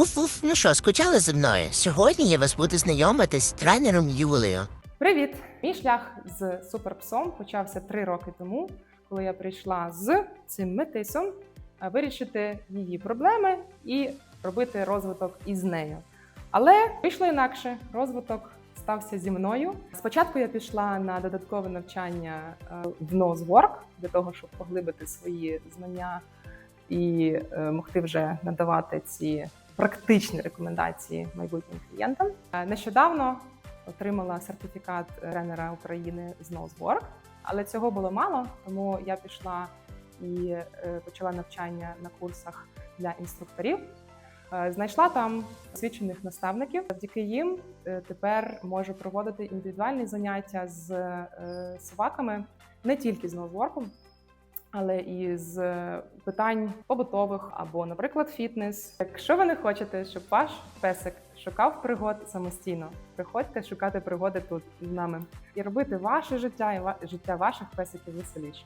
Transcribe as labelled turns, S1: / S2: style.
S1: Муф-муф, ну що, скучали зі мною? Сьогодні я вас буду знайомити з тренером Юлією.
S2: Привіт! Мій шлях з суперпсом почався три роки тому, коли я прийшла з цим метисом е, вирішити її проблеми і робити розвиток із нею. Але вийшло інакше. Розвиток стався зі мною. Спочатку я пішла на додаткове навчання е, в Nozwork для того, щоб поглибити свої знання і е, могти вже надавати ці практичні рекомендації майбутнім клієнтам. Е, Нещодавно отримала сертифікат тренера України з Nozwork, але цього було мало, тому я пішла і е, почала навчання на курсах для інструкторів. Е, Знайшла там освічених наставників. Завдяки їм тепер можу проводити індивідуальні заняття з собаками не тільки з ноузворком, але і з е, питань побутових або, наприклад, фітнес. Якщо ви не хочете, щоб ваш песик шукав пригод самостійно, приходьте шукати пригоди тут з нами і робити ваше життя і життя ваших песиків веселіше.